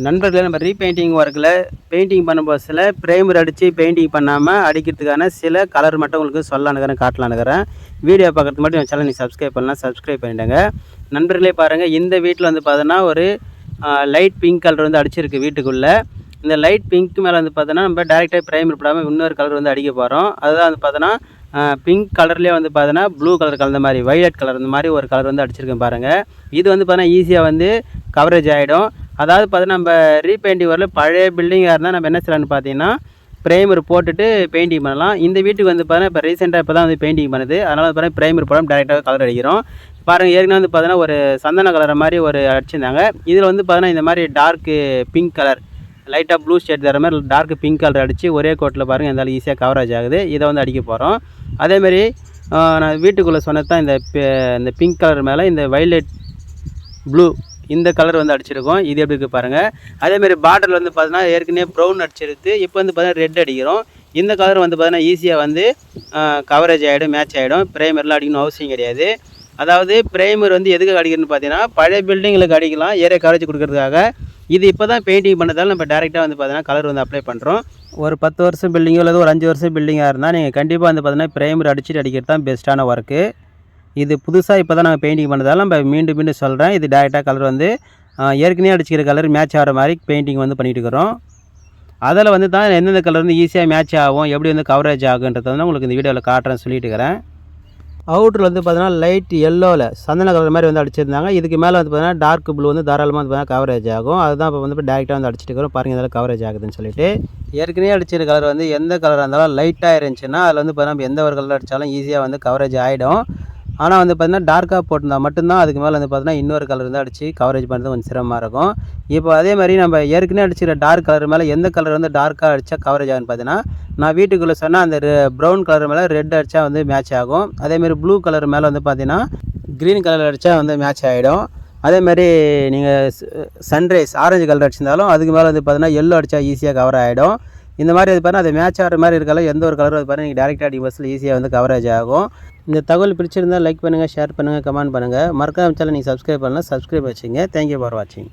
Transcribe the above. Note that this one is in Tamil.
நண்பர்களே நம்ம ரீபெயிண்டிங் ஒர்க்கில் பெயிண்டிங் பண்ணும்போது சில ப்ரைமர் அடித்து பெயிண்டிங் பண்ணாமல் அடிக்கிறதுக்கான சில கலர் மட்டும் உங்களுக்கு சொல்லலானுக்கிறேன் காட்டலானுக்கிறேன் வீடியோ பார்க்குறது மட்டும் என் சேனல் நீங்கள் சப்ஸ்கிரைப் பண்ணலாம் சப்ஸ்கிரைப் பண்ணிவிடுங்க நண்பர்களே பாருங்கள் இந்த வீட்டில் வந்து பார்த்தோன்னா ஒரு லைட் பிங்க் கலர் வந்து அடிச்சிருக்கு வீட்டுக்குள்ளே. இந்த லைட் பிங்க் மேலே வந்து பார்த்தோன்னா நம்ம டேரெக்டாக ப்ரைமர் போடாமல் இன்னொரு கலர் வந்து அடிக்க போகிறோம் அதுதான் வந்து பார்த்தோன்னா பிங்க் கலர்லேயே வந்து பார்த்தோன்னா ப்ளூ கலர் கலந்த மாதிரி வைலட் கலர் இந்த மாதிரி ஒரு கலர் வந்து அடிச்சிருக்கேன் பாருங்கள் இது வந்து பார்த்தோன்னா ஈஸியாக வந்து கவரேஜ் ஆகிடும் அதாவது பார்த்தீங்கன்னா நம்ம ரீபெயிண்டிங் வரல பழைய பில்டிங்காக இருந்தால் நம்ம என்ன செய்யலாம்னு பார்த்தீங்கன்னா ப்ரைமர் போட்டுட்டு பெயிண்டிங் பண்ணலாம். இந்த வீட்டுக்கு வந்து பார்த்தீங்கன்னா இப்போ ரீசெண்டாக இப்போ தான் வந்து பெயிண்டிங் பண்ணுது. அதனால் வந்து பார்த்தீங்கன்னா ப்ரைமர் போடாமல் டேரெக்டாக கலர் அடிக்கிறோம். பாருங்கள் ஏற்கனவே வந்து பார்த்தீங்கன்னா ஒரு சந்தன கலர் மாதிரி ஒரு அடிச்சிருந்தாங்க. இதில் வந்து பார்த்தீங்கன்னா இந்த மாதிரி டார்க்கு பிங்க் கலர் லைட்டாக ப்ளூ ஷேட் தர மாதிரி டார்க் பிங்க் கலர் அடித்து ஒரே கோட்டில் பாருங்கள் இருந்தாலும் ஈஸியாக கவரேஜ் ஆகுது. இதை வந்து அடிக்க போகிறோம் அதேமாரி நான் வீட்டுக்குள்ளே சொன்னது தான் இந்த இந்த பிங்க் கலர் மேலே இந்த வைலட் ப்ளூ இந்த கலர் வந்து அடிச்சிருக்கோம். இது எப்படி இருக்குது பாருங்கள் அதேமாரி பார்டரில் வந்து பார்த்தீங்கன்னா ஏற்கனவே ப்ரௌன் அடிச்சிருக்கு. இப்போ வந்து பார்த்தீங்கன்னா ரெட் அடிக்கிறோம். இந்த கலர் வந்து பார்த்தீங்கன்னா ஈஸியாக வந்து கவரேஜ் ஆகிடும் மேட்ச் ஆகிடும் ப்ரைமர்லாம் அடிக்கணும் அவசியம் கிடையாது. அதாவது ப்ரைமர் வந்து எதுக்கு அடிக்கிறதுன்னு பார்த்தீங்கன்னா பழைய பில்டிங்களுக்கு அடிக்கலாம். ஏரியா கவரேஜ் கொடுக்கறதுக்காக. இது இப்போ தான் பெயிண்டிங் பண்ணதால் நம்ம டேரெக்டாக வந்து பார்த்தீங்கன்னா கலர் வந்து அப்ளை பண்ணுறோம் ஒரு பத்து வருஷம் பில்டிங்கோ அல்லது ஒரு அஞ்சு வருஷம் பில்டிங்காக இருந்தால் நீங்கள் கண்டிப்பாக வந்து பார்த்தீங்கன்னா ப்ரைமர் அடிச்சுட்டு அடிக்கிறது தான் பெஸ்ட்டான ஒர்க்கு இது புதுசாக இப்போ தான் நாங்கள் பெயிண்டிங் பண்ணதால நம்ம மீண்டும் மீண்டும் சொல்கிறேன் இது டேரெக்டாக கலர் வந்து ஏற்கனவே அடிச்சிக்கிற கலர் மேட்ச் ஆகிற மாதிரி பெயிண்டிங் வந்து பண்ணிகிட்டு இருக்கிறோம். அதில் வந்து தான் எந்தெந்த கலர் வந்து ஈஸியாக மேட்ச் ஆகும் எப்படி வந்து கவரேஜ் ஆகுன்றத வந்து உங்களுக்கு இந்த வீடியோவில் காட்டுறேன்னு சொல்லிட்டு இருக்கிறேன். அவுட்ரு வந்து பார்த்தீங்கன்னா லைட் எல்லோவில் சந்தன கலர் மாதிரி வந்து அடிச்சிருந்தாங்க. இதுக்கு மேலே வந்து பார்த்தீங்கன்னா டார்க் ப்ளூ வந்து தாராளமாக வந்து பார்த்தீங்கன்னா கவரேஜ் ஆகும். அதுதான் இப்போ வந்து டேரெக்டாக வந்து அடிச்சிட்டு இருக்கிறோம். பாருங்கள் இதில் கவரேஜ் ஆகுதுன்னு சொல்லிட்டு. ஏற்கனவே அடிச்சிருக்க கலர் வந்து எந்த கலராக இருந்தாலும் லைட்டாக இருந்துச்சுன்னா அதில் வந்து பார்த்தீங்கன்னா எந்த ஒரு கலர் அடித்தாலும் ஈஸியாக வந்து கவரேஜ் ஆகிடும் ஆனால் வந்து பார்த்திங்கன்னா டார்க்காக போட்டிருந்தா மட்டும்தான் அதுக்கு மேலே வந்து பார்த்தீங்கன்னா இன்னொரு கலர் தான் அடித்து கவரேஜ் பண்ணுறது கொஞ்சம் சிரமமாக இருக்கும். இப்போ அதே மாதிரி நம்ம ஏற்கனவே அடிச்சுக்கிற டார்க் கலர் மேலே எந்த கலர் வந்து டார்க்காக அடித்தா கவரேஜ் ஆகுன்னு பார்த்தீங்கன்னா நான் வீட்டுக்குள்ளே சொன்னால் அந்த ப்ரௌன் கலர் மேலே ரெட் அடித்தா வந்து மேட்ச் ஆகும். அதேமாரி ப்ளூ கலர் மேலே வந்து பார்த்திங்கன்னா க்ரீன் கலர் அடித்தா வந்து மேட்ச் ஆகிடும் அதேமாதிரி நீங்கள் சன்ரைஸ் ஆரஞ்சு கலர் அடிச்சிருந்தாலும் அதுக்கு மேலே வந்து பார்த்தீங்கன்னா எல்லோ அடித்தா ஈஸியாக கவர் ஆகிடும் இந்த மாதிரி அது பாருங்கள் அது மேட்ச் ஆகிற மாதிரி இருக்கலாம் எந்த ஒரு கலரும் அது பாருங்கள் நீங்கள் டேரெக்டாக அடி பஸ்ஸில் ஈஸியாக வந்து கவரேஜ் ஆகும். இந்த தகவல் பிடிச்சிருந்தால் லைக் பண்ணுங்கள் ஷேர் பண்ணுங்கள் கமெண்ட் பண்ணுங்கள் மறக்காம சேனல் நீங்கள் சப்ஸ்கிரைப் பண்ணலாம் சப்ஸ்கிரைப் வச்சுங்க. தேங்க்யூ ஃபார் வாட்சிங்